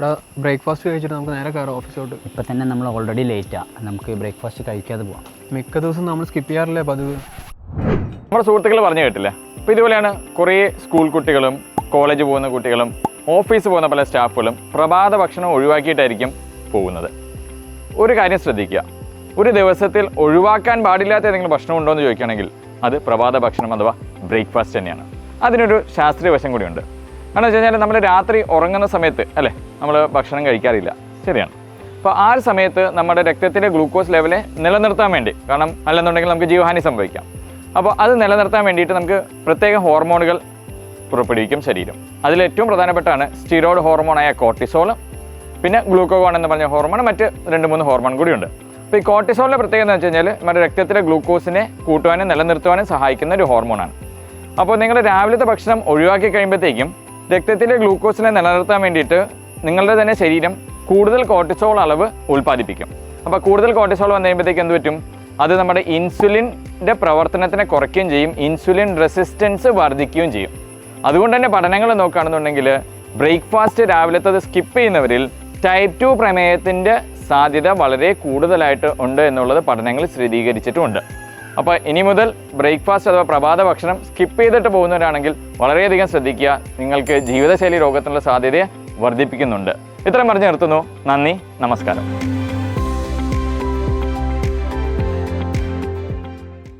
എടാ ബ്രേക്ക്ഫാസ്റ്റ് കഴിച്ചിട്ട് നമുക്ക് നേരെ കയറാം ഓഫീസിലോട്ട് ഇപ്പം തന്നെ നമ്മൾ ഓൾറെഡി ലേറ്റാണ് നമുക്ക് ബ്രേക്ക്ഫാസ്റ്റ് കഴിക്കാതെ പോവാം. മിക്ക ദിവസം നമ്മൾ സ്കിപ്പ് ചെയ്യാറില്ലേ പതിവ്? നമ്മുടെ സുഹൃത്തുക്കൾ പറഞ്ഞു കേട്ടില്ലേ. അപ്പോൾ ഇതുപോലെയാണ് കുറേ സ്കൂൾ കുട്ടികളും കോളേജ് പോകുന്ന കുട്ടികളും ഓഫീസ് പോകുന്ന പല സ്റ്റാഫുകളും പ്രഭാത ഭക്ഷണം ഒഴിവാക്കിയിട്ടായിരിക്കും പോകുന്നത്. ഒരു കാര്യം ശ്രദ്ധിക്കുക. ഒരു ദിവസത്തിൽ ഒഴിവാക്കാൻ പാടില്ലാത്ത ഏതെങ്കിലും ഭക്ഷണം ഉണ്ടോ എന്ന് ചോദിക്കുകയാണെങ്കിൽ അത് പ്രഭാത ഭക്ഷണം അഥവാ ബ്രേക്ക്ഫാസ്റ്റ് തന്നെയാണ്. അതിനൊരു ശാസ്ത്രീയ വശം കൂടിയുണ്ട്. കാരണം വെച്ച് കഴിഞ്ഞാൽ നമ്മൾ രാത്രി ഉറങ്ങുന്ന സമയത്ത് അല്ലേ നമ്മൾ ഭക്ഷണം കഴിക്കാറില്ല. ശരിയാണ്. അപ്പോൾ ആ ഒരു സമയത്ത് നമ്മുടെ രക്തത്തിലെ ഗ്ലൂക്കോസ് ലെവലെ നിലനിർത്താൻ വേണ്ടി കാരണം അല്ലെന്നുണ്ടെങ്കിൽ നമുക്ക് ജീവഹാനി സംഭവിക്കാം. അപ്പോൾ അത് നിലനിർത്താൻ വേണ്ടിയിട്ട് നമുക്ക് പ്രത്യേക ഹോർമോണുകൾ പുറപ്പെടുവിക്കും ശരീരം. അതിലേറ്റവും പ്രധാനപ്പെട്ടാണ് സ്റ്റിറോയിഡ് ഹോർമോണായ കോർട്ടിസോൾ പിന്നെ ഗ്ലൂക്കോഗോൺ എന്ന് പറഞ്ഞ ഹോർമോൺ മറ്റ് രണ്ട് മൂന്ന് ഹോർമോൺ കൂടിയുണ്ട്. അപ്പോൾ ഈ കോർട്ടിസോളിന്റെ പ്രത്യേകത എന്ന് വെച്ച് കഴിഞ്ഞാൽ നമ്മുടെ രക്തത്തിലെ ഗ്ലൂക്കോസിനെ കൂട്ടുവാനും നിലനിർത്തുവാനും സഹായിക്കുന്ന ഒരു ഹോർമോണാണ്. അപ്പോൾ നിങ്ങൾ രാവിലത്തെ ഭക്ഷണം ഒഴിവാക്കി കഴിയുമ്പോഴത്തേക്കും രക്തത്തിലെ ഗ്ലൂക്കോസിനെ നിലനിർത്താൻ വേണ്ടിയിട്ട് നിങ്ങളുടെ തന്നെ ശരീരം കൂടുതൽ കോർട്ടിസോൾ അളവ് ഉൽപ്പാദിപ്പിക്കും. അപ്പോൾ കൂടുതൽ കോർട്ടിസോൾ വന്നു കഴിയുമ്പോഴത്തേക്ക് എന്ത് പറ്റും? അത് നമ്മുടെ ഇൻസുലിന്റെ പ്രവർത്തനത്തിനെ കുറയ്ക്കുകയും ചെയ്യും. ഇൻസുലിൻ റെസിസ്റ്റൻസ് വർദ്ധിക്കുകയും ചെയ്യും. അതുകൊണ്ട് തന്നെ പഠനങ്ങൾ നോക്കുകയാണെന്നുണ്ടെങ്കിൽ ബ്രേക്ക്ഫാസ്റ്റ് രാവിലത്തത് സ്കിപ്പ് ചെയ്യുന്നവരിൽ ടൈപ്പ് ടു പ്രമേയത്തിന്റെ സാധ്യത വളരെ കൂടുതലായിട്ട് ഉണ്ട് എന്നുള്ളത് പഠനങ്ങൾ സ്ഥിരീകരിച്ചിട്ടുമുണ്ട്. അപ്പോൾ ഇനി മുതൽ ബ്രേക്ക്ഫാസ്റ്റ് അഥവാ പ്രഭാത ഭക്ഷണം സ്കിപ്പ് ചെയ്തിട്ട് പോകുന്നവരാണെങ്കിൽ വളരെയധികം ശ്രദ്ധിക്കുക. നിങ്ങൾക്ക് ജീവിതശൈലി രോഗത്തിനുള്ള സാധ്യതയെ വർദ്ധിപ്പിക്കുന്നുണ്ട്. ഇത്രയും പറഞ്ഞു നിർത്തുന്നു. നന്ദി. നമസ്കാരം.